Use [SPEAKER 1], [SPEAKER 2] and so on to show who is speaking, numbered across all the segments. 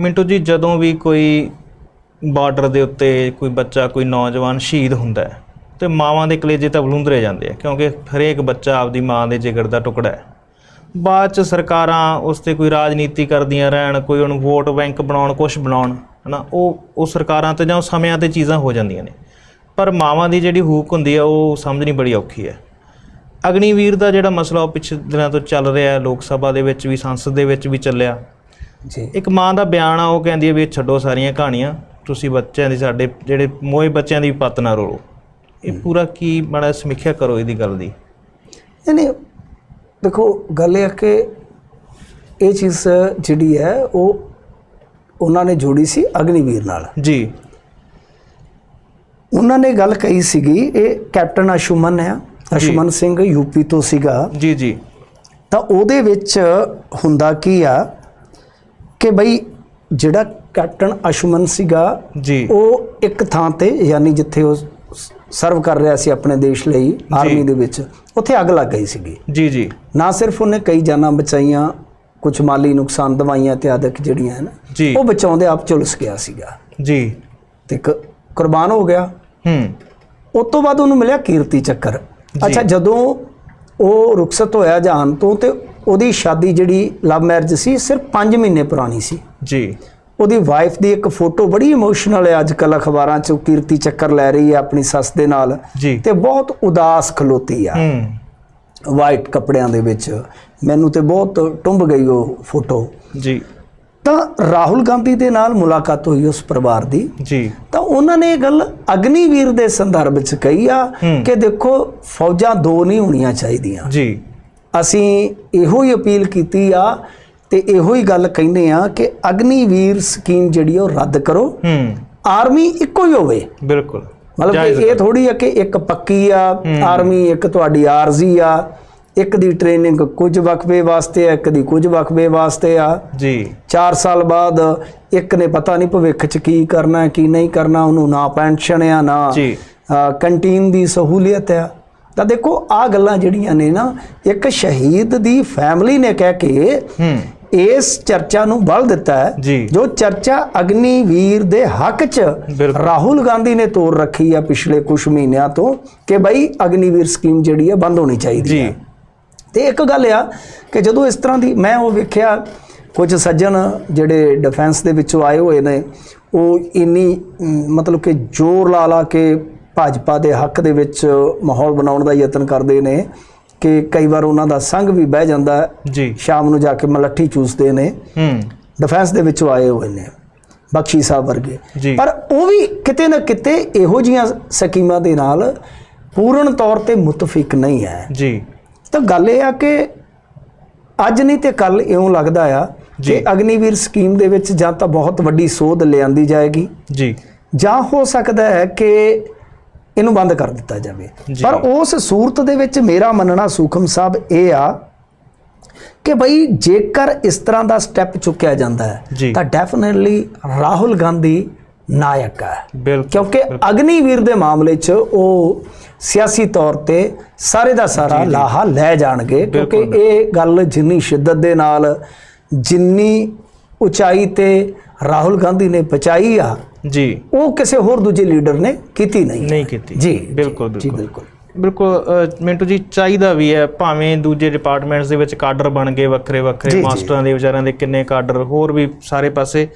[SPEAKER 1] ਮਿੰਟੂ ਜੀ, ਜਦੋਂ ਵੀ ਕੋਈ ਬਾਰਡਰ ਦੇ ਉੱਤੇ ਕੋਈ ਬੱਚਾ, ਕੋਈ ਨੌਜਵਾਨ ਸ਼ਹੀਦ ਹੁੰਦਾ ਹੈ, ਤੇ ਮਾਵਾਂ ਦੇ ਕਲੇਜੇ ਤਾਂ ਬਲੂੰਦਰੇ ਜਾਂਦੇ ਆ, ਕਿਉਂਕਿ ਹਰੇਕ ਬੱਚਾ ਆਪਦੀ ਮਾਂ ਦੇ ਜਿਗਰ ਦਾ ਟੁਕੜਾ ਹੈ। ਬਾਅਦ ਚ ਸਰਕਾਰਾਂ ਉਸ ਤੇ ਕੋਈ ਰਾਜਨੀਤੀ ਕਰਦੀਆਂ ਰਹਿਣ, ਕੋਈ ਉਹਨੂੰ ਵੋਟ ਬੈਂਕ ਬਣਾਉਣ ਕੁਝ ਬਣਾਉਣ, ਹਨਾ, ਉਹ ਉਹ ਸਰਕਾਰਾਂ ਤੇ ਜਾਂ ਉਹ ਸਮਿਆਂ ਤੇ ਚੀਜ਼ਾਂ ਹੋ ਜਾਂਦੀਆਂ ਨੇ। ਪਰ ਮਾਵਾਂ ਦੀ ਜਿਹੜੀ ਹੂਕ ਹੁੰਦੀ ਆ, ਉਹ ਸਮਝਣੀ ਬੜੀ ਔਖੀ ਹੈ। ਅਗਨੀਵੀਰ ਦਾ ਜਿਹੜਾ ਮਸਲਾ ਉਹ ਪਿਛਲੇ ਦਿਨਾਂ ਤੋਂ ਚੱਲ ਰਿਹਾ ਹੈ, ਲੋਕ ਸਭਾ ਦੇ ਵਿੱਚ ਵੀ, ਸੰਸਦ ਦੇ ਵਿੱਚ ਵੀ ਚੱਲਿਆ।
[SPEAKER 2] ਜੀ।
[SPEAKER 1] ਇੱਕ ਮਾਂ ਦਾ ਬਿਆਨ ਆ ਉਹ ਕਹਿੰਦੀ ਹੈ ਵੀ ਇਹ ਛੱਡੋ ਸਾਰੀਆਂ ਕਹਾਣੀਆਂ ਤੁਸੀਂ ਬੱਚਿਆਂ ਦੀ ਸਾਡੇ ਜਿਹੜੇ ਮੋਏ ਬੱਚਿਆਂ ਦੀ ਪੱਤ ਨਾ ਰੋਲੋ। ਇਹ ਪੂਰਾ ਕੀ ਮਾੜਾ ਸਮੀਖਿਆ ਕਰੋ ਇਹਦੀ ਗੱਲ ਦੀ?
[SPEAKER 2] ਨਹੀਂ ਨਹੀਂ ਦੇਖੋ ਗੱਲ ਇਹ ਹੈ ਕਿ ਇਹ ਚੀਜ਼ ਜਿਹੜੀ ਹੈ ਉਹ ਉਹਨਾਂ ਨੇ ਜੋੜੀ ਸੀ ਅਗਨੀਵੀਰ ਨਾਲ।
[SPEAKER 1] ਜੀ।
[SPEAKER 2] ਉਹਨਾਂ ਨੇ ਗੱਲ ਕਹੀ ਸੀਗੀ ਇਹ ਕੈਪਟਨ ਅਸ਼ੁਮਨ ਹੈ ਅਸ਼ੁਮਨ ਸਿੰਘ ਯੂਪੀ ਤੋਂ ਸੀਗਾ।
[SPEAKER 1] ਜੀ ਜੀ।
[SPEAKER 2] ਤਾਂ ਉਹਦੇ ਵਿੱਚ ਹੁੰਦਾ ਕੀ ਆ ਕਿ ਬਈ ਜਿਹੜਾ ਕੈਪਟਨ ਅਸ਼ੁਮਨ ਸੀਗਾ
[SPEAKER 1] ਜੀ।
[SPEAKER 2] ਉਹ ਇੱਕ ਥਾਂ ਤੇ ਯਾਨੀ ਜਿੱਥੇ ਉਹ ਸਰਵ ਕਰ ਰਿਹਾ ਸੀ ਆਪਣੇ ਦੇਸ਼ ਲਈ ਆਰਮੀ ਦੇ ਵਿੱਚ ਉੱਥੇ ਅੱਗ ਲੱਗ ਗਈ ਸੀਗੀ।
[SPEAKER 1] ਜੀ ਜੀ।
[SPEAKER 2] ਨਾ ਸਿਰਫ ਉਹਨੇ ਕਈ ਜਾਨਾਂ ਬਚਾਈਆਂ ਕੁਝ ਮਾਲੀ ਨੁਕਸਾਨ ਦਵਾਈਆਂ ਇਤਿਆਦਿਕ ਜਿਹੜੀਆਂ ਹਨ ਉਹ ਬਚਾਉਂਦੇ ਆਪ ਝੁਲਸ ਗਿਆ ਸੀਗਾ।
[SPEAKER 1] ਜੀ।
[SPEAKER 2] ਤੇ ਕੁਰਬਾਨ ਹੋ ਗਿਆ।
[SPEAKER 1] ਹੂੰ।
[SPEAKER 2] ਉਸ ਤੋਂ ਬਾਅਦ ਉਹਨੂੰ ਮਿਲਿਆ ਕੀਰਤੀ ਚੱਕਰ। ਅੱਛਾ ਜਦੋਂ ਉਹ ਰੁਖਸਤ ਹੋਇਆ ਜਹਾਨ ਤੋਂ ਤੇ ਉਹਦੀ ਸ਼ਾਦੀ ਜਿਹੜੀ ਲਵ ਮੈਰਿਜ ਸੀ ਸਿਰਫ 5 ਮਹੀਨੇ ਪੁਰਾਣੀ ਸੀ।
[SPEAKER 1] ਜੀ।
[SPEAKER 2] ਉਹਦੀ ਵਾਈਫ ਦੀ ਇੱਕ ਫੋਟੋ ਬੜੀ ਇਮੋਸ਼ਨਲ ਹੈ ਅੱਜ ਕੱਲ ਅਖਬਾਰਾਂ 'ਚ ਕੀਰਤੀ ਚੱਕਰ ਲੈ ਰਹੀ ਹੈ ਆਪਣੀ ਸੱਸ ਦੇ ਨਾਲ।
[SPEAKER 1] ਜੀ।
[SPEAKER 2] ਤੇ ਬਹੁਤ ਉਦਾਸ ਖਲੋਤੀ ਆ।
[SPEAKER 1] ਹੂੰ।
[SPEAKER 2] ਵਾਈਟ ਕੱਪੜਿਆਂ ਦੇ ਵਿੱਚ। ਮੈਨੂੰ ਤੇ ਬਹੁਤ ਟੁੰਬ ਗਈ ਉਹ ਫੋਟੋ
[SPEAKER 1] ਜੀ।
[SPEAKER 2] ਤਾਂ ਰਾਹੁਲ ਗਾਂਧੀ ਦੇ ਨਾਲ ਮੁਲਾਕਾਤ ਹੋਈ ਉਸ ਪਰਿਵਾਰ ਦੀ।
[SPEAKER 1] ਜੀ।
[SPEAKER 2] ਤਾਂ ਉਹਨਾਂ ਨੇ ਇਹ ਗੱਲ ਅਗਨੀਵੀਰ ਦੇ ਸੰਦਰਭ ਵਿੱਚ ਕਹੀ ਆ। ਕਿ ਦੇਖੋ ਫੌਜਾਂ ਦੋ ਨਹੀਂ ਹੋਣੀਆਂ ਚਾਹੀਦੀਆਂ।
[SPEAKER 1] ਜੀ।
[SPEAKER 2] ਅਸੀਂ ਇਹੋ ਹੀ ਅਪੀਲ ਕੀਤੀ ਆ ਤੇ ਇਹੋ ਹੀ ਗੱਲ ਕਹਿੰਦੇ ਆ ਕਿ ਅਗਨੀਵੀਰ ਸਕੀਮ ਜਿਹੜੀ ਉਹ ਰੱਦ ਕਰੋ।
[SPEAKER 1] ਹੂੰ।
[SPEAKER 2] ਆਰਮੀ ਇੱਕੋ ਹੀ ਹੋਵੇ।
[SPEAKER 1] ਬਿਲਕੁਲ।
[SPEAKER 2] ਮਤਲਬ ਇਹ ਥੋੜੀ ਆ ਕਿ ਇੱਕ ਪੱਕੀ ਆ ਆਰਮੀ ਇੱਕ ਤੁਹਾਡੀ ਆਰਜ਼ੀ ਆ ਇੱਕ ਦੀ ਟ੍ਰੇਨਿੰਗ ਕੁਝ ਵਕਫੇ ਵਾਸਤੇ ਆ ਇੱਕ ਦੀ ਕੁਝ ਵਕਫੇ ਵਾਸਤੇ ਆ।
[SPEAKER 1] ਜੀ।
[SPEAKER 2] 4 ਸਾਲ ਬਾਅਦ ਇੱਕ ਨੇ ਪਤਾ ਨਹੀਂ ਭਵਿੱਖ 'ਚ ਕੀ ਕਰਨਾ ਕੀ ਨਹੀਂ ਕਰਨਾ ਉਹਨੂੰ ਨਾ ਪੈਨਸ਼ਨ ਆ ਨਾ
[SPEAKER 1] ਜੀ।
[SPEAKER 2] ਕੰਟੀਨ ਦੀ ਸਹੂਲੀਅਤ ਆ। ਤਾਂ ਦੇਖੋ ਆ ਗੱਲਾਂ ਜਿਹੜੀਆਂ ਨੇ ਨਾ ਇੱਕ ਸ਼ਹੀਦ ਦੀ ਫੈਮਿਲੀ ਨੇ ਕਹਿ ਕੇ ਇਸ ਚਰਚਾ ਨੂੰ ਬਲ ਦਿੱਤਾ ਹੈ।
[SPEAKER 1] ਜੀ।
[SPEAKER 2] ਚਰਚਾ ਅਗਨੀਵੀਰ ਦੇ ਹੱਕ 'ਚ। ਰਾਹੁਲ ਗਾਂਧੀ ਨੇ ਤੋਰ ਰੱਖੀ ਆ ਪਿਛਲੇ ਕੁਝ ਮਹੀਨਿਆਂ ਤੋਂ ਕਿ ਬਈ ਅਗਨੀਵੀਰ ਸਕੀਮ ਜਿਹੜੀ ਹੈ ਬੰਦ ਹੋਣੀ ਚਾਹੀਦੀ ਹੈ ਤੇ ਇੱਕ ਗੱਲ ਆ ਕਿ ਜਦੋਂ ਇਸ ਤਰ੍ਹਾਂ ਦੀ ਮੈਂ ਉਹ ਵੇਖਿਆ ਕੁਝ ਸੱਜਣ ਜਿਹੜੇ ਡਿਫੈਂਸ ਦੇ ਵਿੱਚੋਂ ਆਏ ਹੋਏ ਨੇ ਉਹ ਇੰਨੀ ਮਤਲਬ ਕਿ ਜ਼ੋਰ ਲਾ ਲਾ ਕੇ ਭਾਜਪਾ ਦੇ ਹੱਕ ਦੇ ਵਿੱਚ ਮਾਹੌਲ ਬਣਾਉਣ ਦਾ ਯਤਨ ਕਰਦੇ ਨੇ ਕਿ ਕਈ ਵਾਰ ਉਹਨਾਂ ਦਾ ਸੰਗ ਵੀ ਬਹਿ ਜਾਂਦਾ।
[SPEAKER 1] ਜੀ।
[SPEAKER 2] ਸ਼ਾਮ ਨੂੰ ਜਾ ਕੇ ਮਲੱਠੀ ਚੂਸਦੇ ਨੇ।
[SPEAKER 1] ਹੂੰ।
[SPEAKER 2] ਡਿਫੈਂਸ ਦੇ ਵਿੱਚੋਂ ਆਏ ਹੋਏ ਨੇ ਬਖਸ਼ੀ ਸਾਹਿਬ ਵਰਗੇ। ਪਰ ਉਹ ਵੀ ਕਿਤੇ ਨਾ ਕਿਤੇ ਇਹੋ ਜੀਆਂ ਸਕੀਮਾਂ ਦੇ ਨਾਲ ਪੂਰਨ ਤੌਰ ਤੇ ਮੁਤਫਿਕ ਨਹੀਂ ਹੈ।
[SPEAKER 1] ਜੀ।
[SPEAKER 2] ਤਾਂ ਗੱਲ ਇਹ ਆ ਕਿ ਅੱਜ ਨਹੀਂ ਤੇ ਕੱਲ ਇਉਂ ਲੱਗਦਾ ਆ। ਕਿ ਅਗਨੀਵੀਰ ਸਕੀਮ ਦੇ ਵਿੱਚ ਜਾਂ ਤਾਂ ਬਹੁਤ ਵੱਡੀ ਸੋਧ ਲਿਆਂਦੀ ਜਾਏਗੀ।
[SPEAKER 1] ਜੀ।
[SPEAKER 2] ਜਾਂ ਹੋ ਸਕਦਾ ਹੈ ਕਿ ਇਹਨੂੰ ਬੰਦ ਕਰ ਦਿੱਤਾ ਜਾਵੇ। ਪਰ ਉਸ ਸੂਰਤ ਦੇ ਵਿੱਚ ਮੇਰਾ ਮੰਨਣਾ ਸੂਖਮ ਸਾਹਿਬ ਇਹ ਆ ਕਿ ਬਈ ਜੇਕਰ ਇਸ ਤਰ੍ਹਾਂ ਦਾ ਸਟੈਪ ਚੁੱਕਿਆ ਜਾਂਦਾ। ਹੈ ਤਾਂ ਡੈਫੀਨਿਟਲੀ ਰਾਹੁਲ ਗਾਂਧੀ ਨਾਇਕ ਹੈ। ਕਿਉਂਕਿ ਅਗਨੀਵੀਰ ਦੇ ਮਾਮਲੇ 'ਚ ਉਹ ਸਿਆਸੀ ਤੌਰ ਤੇ ਸਾਰੇ ਦਾ ਸਾਰਾ ਲਾਹਾ ਲੈ ਜਾਣਗੇ ਕਿਉਂਕਿ ਇਹ ਗੱਲ ਜਿੰਨੀ ਸ਼ਿੱਦਤ ਦੇ ਨਾਲ ਜਿੰਨੀ ਉਚਾਈ ਤੇ ਰਾਹੁਲ ਗਾਂਧੀ ਨੇ ਪਹੁੰਚਾਈ ਆ
[SPEAKER 1] ਜੀ।
[SPEAKER 2] ਉਹ ਕਿਸੇ ਹੋਰ ਦੂਜੇ ਲੀਡਰ ਨੇ ਕੀਤੀ ਨਹੀਂ।
[SPEAKER 1] ਨਹੀਂ ਕੀਤੀ।
[SPEAKER 2] ਜੀ
[SPEAKER 1] ਬਿਲਕੁਲ ਬਿਲਕੁਲ।
[SPEAKER 2] ਬਿਲਕੁਲ।
[SPEAKER 1] ਮਿੰਟੂ ਜੀ ਚਾਹੀਦਾ ਵੀ ਹੈ ਭਾਵੇਂ ਦੂਜੇ ਡਿਪਾਰਟਮੈਂਟਸ ਦੇ ਵਿੱਚ ਕਾਡਰ ਬਣ ਗਏ ਵੱਖਰੇ ਵੱਖਰੇ। ਮਾਸਟਰਾਂ ਦੇ ਵਿਚਾਰਿਆਂ ਦੇ ਕਿੰਨੇ ਕਾਡਰ ਹੋਰ ਵੀ ਸਾਰੇ ਪਾਸੇ।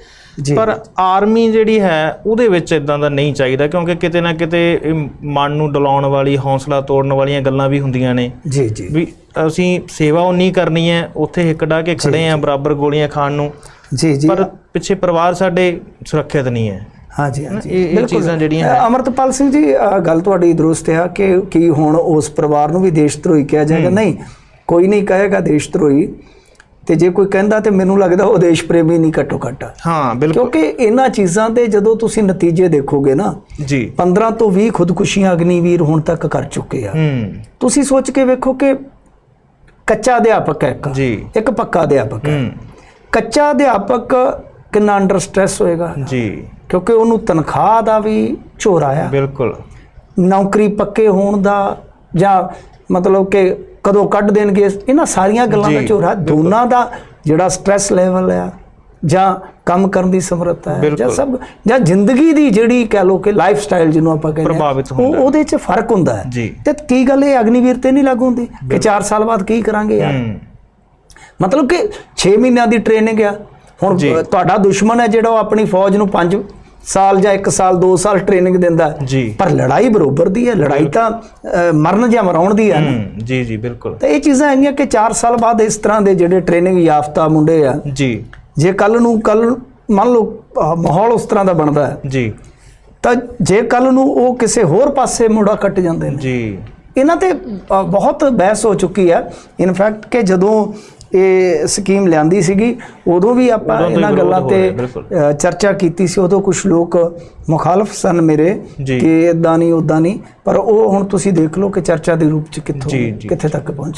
[SPEAKER 1] ਪਰ ਆਰਮੀ ਜਿਹੜੀ ਹੈ ਉਹਦੇ ਵਿੱਚ ਇਦਾਂ ਦਾ ਨਹੀਂ ਚਾਹੀਦਾ ਕਿਉਂਕਿ ਕਿਤੇ ਨਾ ਕਿਤੇ ਮਨ ਨੂੰ ਡਲਾਉਣ ਵਾਲੀ ਹੌਸਲਾ ਤੋੜਨ ਵਾਲੀਆਂ ਗੱਲਾਂ ਵੀ ਹੁੰਦੀਆਂ ਨੇ।
[SPEAKER 2] ਜੀ ਜੀ।
[SPEAKER 1] ਵੀ ਅਸੀਂ ਸੇਵਾ ਉਨੀ ਕਰਨੀ ਹੈ ਉੱਥੇ ਹਿੱਕ ਡਾ ਕੇ ਖੜੇ ਆ ਬਰਾਬਰ ਗੋਲੀਆਂ ਖਾਣ ਨੂੰ।
[SPEAKER 2] ਜੀ ਜੀ।
[SPEAKER 1] ਪਰ ਪਿੱਛੇ ਪਰਿਵਾਰ ਸਾਡੇ ਸੁਰੱਖਿਅਤ ਨਹੀਂ ਹੈ।
[SPEAKER 2] ਹਾਂ ਜੀ ਹਾਂ ਜੀ
[SPEAKER 1] ਇਹ-। ਚੀਜ਼ਾਂ ਜਿਹੜੀਆਂ
[SPEAKER 2] ਅਮਰਤਪਾਲ ਸਿੰਘ ਜੀ ਗੱਲ ਤੁਹਾਡੀ ਦਰੁਸਤ ਹੈ ਕਿ ਕੀ ਹੁਣ ਉਸ ਪਰਿਵਾਰ ਨੂੰ ਵੀ ਦੇਸ਼ ਧਰੋਹੀ ਕਿਹਾ ਜਾਏਗਾ। ਨਹੀਂ ਕੋਈ ਨਹੀਂ ਕਹੇਗਾ ਦੇਸ਼ ਧਰੋਹੀ ਤੇ ਜੇ ਕੋਈ ਕਹਿੰਦਾ ਤੇ ਮੈਨੂੰ ਲੱਗਦਾ ਉਹ ਦੇਸ਼ ਪ੍ਰੇਮੀ ਨਹੀਂ ਘੱਟੋ ਘੱਟ।
[SPEAKER 1] ਹਾਂ ਬਿਲਕੁਲ।
[SPEAKER 2] ਕਿਉਂਕਿ ਇਹਨਾਂ ਚੀਜ਼ਾਂ ਦੇ ਜਦੋਂ ਤੁਸੀਂ ਨਤੀਜੇ ਦੇਖੋਗੇ ਨਾ
[SPEAKER 1] ਜੀ।
[SPEAKER 2] 15 ਤੋਂ 20 ਖੁਦਕੁਸ਼ੀਆਂ ਅਗਨੀਵੀਰ ਹੁਣ ਤੱਕ ਕਰ ਚੁੱਕੇ ਆ। ਤੁਸੀਂ ਸੋਚ ਕੇ ਵੇਖੋ ਕਿ ਕੱਚਾ ਅਧਿਆਪਕ ਹੈ ਇੱਕ। ਇੱਕ ਪੱਕਾ ਅਧਿਆਪਕ ਹੂੰ। ਕੱਚਾ ਅਧਿਆਪਕ ਕਿੰਨਾ ਅੰਡਰ ਸਟ੍ਰੈਸ ਹੋਏਗਾ?
[SPEAKER 1] ਜੀ।
[SPEAKER 2] ਕਿਉਂਕਿ ਉਹਨੂੰ ਤਨਖਾਹ ਦਾ ਵੀ ਝੋਰਾ ਆ।
[SPEAKER 1] ਬਿਲਕੁਲ।
[SPEAKER 2] ਨੌਕਰੀ ਪੱਕੇ ਹੋਣ ਦਾ ਜਾਂ ਮਤਲਬ ਕਿ ਕਦੋਂ ਕੱਢ ਦੇਣਗੇ ਇਹਨਾਂ ਸਾਰੀਆਂ ਗੱਲਾਂ ਦਾ ਝੋਰਾ ਦੋਨਾਂ ਦਾ ਜਿਹੜਾ ਸਟ੍ਰੈਸ ਲੈਵਲ ਆ ਜਾਂ ਕੰਮ ਕਰਨ ਦੀ ਸਮਰੱਥਾ ਹੈ ਜਾਂ। ਸਭ ਜਾਂ ਜ਼ਿੰਦਗੀ ਦੀ ਜਿਹੜੀ ਕਹਿ ਲੋ ਕਿ ਲਾਈਫ ਸਟਾਈਲ ਜਿਹਨੂੰ ਆਪਾਂ ਕਹਿੰਦੇ
[SPEAKER 1] ਪ੍ਰਭਾਵਿਤ
[SPEAKER 2] ਉਹ। ਉਹਦੇ 'ਚ ਫ਼ਰਕ ਹੁੰਦਾ ਹੈ। ਤੇ ਕੀ ਗੱਲ ਇਹ ਅਗਨੀਵੀਰ ਤੇ ਨਹੀਂ ਲਾਗੂ ਹੁੰਦੀ ਕਿ 4 ਸਾਲ ਬਾਅਦ ਕੀ ਕਰਾਂਗੇ ਯਾਰ? ਮਤਲਬ ਕਿ 6 ਮਹੀਨਿਆਂ ਦੀ ਟ੍ਰੇਨਿੰਗ ਆ। ਹੁਣ ਤੁਹਾਡਾ ਦੁਸ਼ਮਣ ਹੈ ਜਿਹੜਾ ਉਹ ਆਪਣੀ ਫੌਜ ਨੂੰ 5 ਸਾਲ ਜਾਂ 1 ਸਾਲ 2 ਸਾਲ ਟ੍ਰੇਨਿੰਗ ਦਿੰਦਾ।
[SPEAKER 1] ਜੀ।
[SPEAKER 2] ਪਰ ਲੜਾਈ ਬਰੋਬਰ ਦੀ ਹੈ। ਲੜਾਈ ਤਾਂ ਮਰਨ ਜਾਂ ਮਰਾਉਣ ਦੀ ਹੈ
[SPEAKER 1] ਜੀ ਜੀ ਬਿਲਕੁਲ।
[SPEAKER 2] ਤੇ ਇਹ ਚੀਜ਼ਾਂ ਹੈਗੀਆਂ ਕਿ 4 ਸਾਲ ਬਾਅਦ ਇਸ ਤਰ੍ਹਾਂ ਦੇ ਜਿਹੜੇ ਟ੍ਰੇਨਿੰਗ ਯਾਫਤਾ ਮੁੰਡੇ ਆ
[SPEAKER 1] ਜੀ।
[SPEAKER 2] ਜੇ ਕੱਲ ਨੂੰ ਕੱਲ ਮੰਨ ਲਓ ਮਾਹੌਲ ਉਸ ਤਰ੍ਹਾਂ ਦਾ ਬਣਦਾ ਹੈ।
[SPEAKER 1] ਜੀ।
[SPEAKER 2] ਤਾਂ ਜੇ ਕੱਲ ਨੂੰ ਉਹ ਕਿਸੇ ਹੋਰ ਪਾਸੇ ਮੁੜਾ ਕੱਟ ਜਾਂਦੇ ਨੇ।
[SPEAKER 1] ਜੀ।
[SPEAKER 2] ਇਹਨਾਂ ਤੇ ਬਹੁਤ ਬਹਿਸ ਹੋ ਚੁੱਕੀ ਹੈ। ਇਨਫੈਕਟ ਕਿ ਜਦੋਂ ਇਹ ਸਕੀਮ ਲਿਆਂਦੀ ਸੀਗੀ। ਉਦੋਂ ਵੀ ਆਪਾਂ ਇਹਨਾਂ ਗੱਲਾਂ ਤੇ ਚਰਚਾ ਕੀਤੀ ਸੀ। ਉਦੋਂ ਕੁਝ ਲੋਕ ਮੁਖਾਲਫ ਸਨ ਮੇਰੇ। ਕਿ ਇਦਾਂ ਨਹੀਂ ਉਦਾਂ ਨਹੀਂ। ਪਰ ਉਹ ਹੁਣ ਤੁਸੀਂ ਦੇਖ ਲਓ ਕਿ ਚਰਚਾ ਦੇ ਰੂਪ ਚ ਕਿੱਥੋਂ। ਕਿੱਥੇ ਤੱਕ ਪਹੁੰਚੀ।